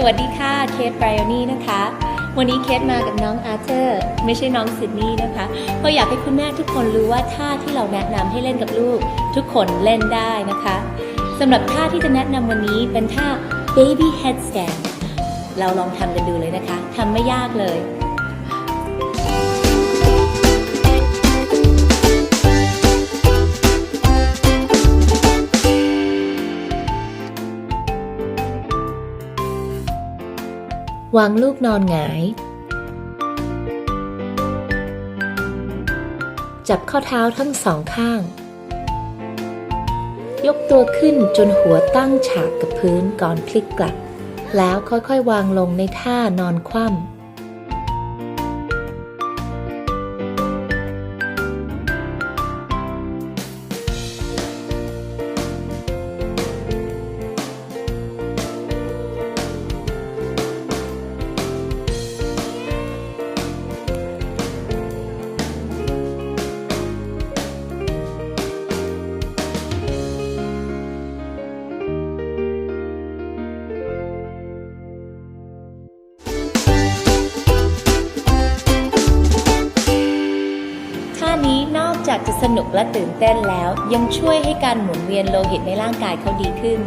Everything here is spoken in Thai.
สวัสดีค่ะ เคทไบรอนี่นะคะ วันนี้เคทมากับน้องอาร์เธอร์ ไม่ใช่น้องซิดนีย์นะคะเพราะอยากให้คุณแม่ทุกคนรู้ว่าท่าที่เราแนะนำให้เล่นกับลูก ทุกคนเล่นได้นะคะสำหรับท่าที่จะแนะนำวันนี้เป็นท่า baby headstand เราลองทำกันดูเลยนะคะทำไม่ยากเลย วางลูกนอนหงาย จับข้อเท้าทั้งสองข้าง ยกตัวขึ้นจนหัวตั้งฉากกับพื้นก่อนพลิกกลับ แล้วค่อยๆ วางลงในท่านอนคว่ำ จากจะสนุกและตื่นเต้นแล้ว ยังช่วยให้การหมุนเวียนโลหิตในร่างกายเขาดีขึ้น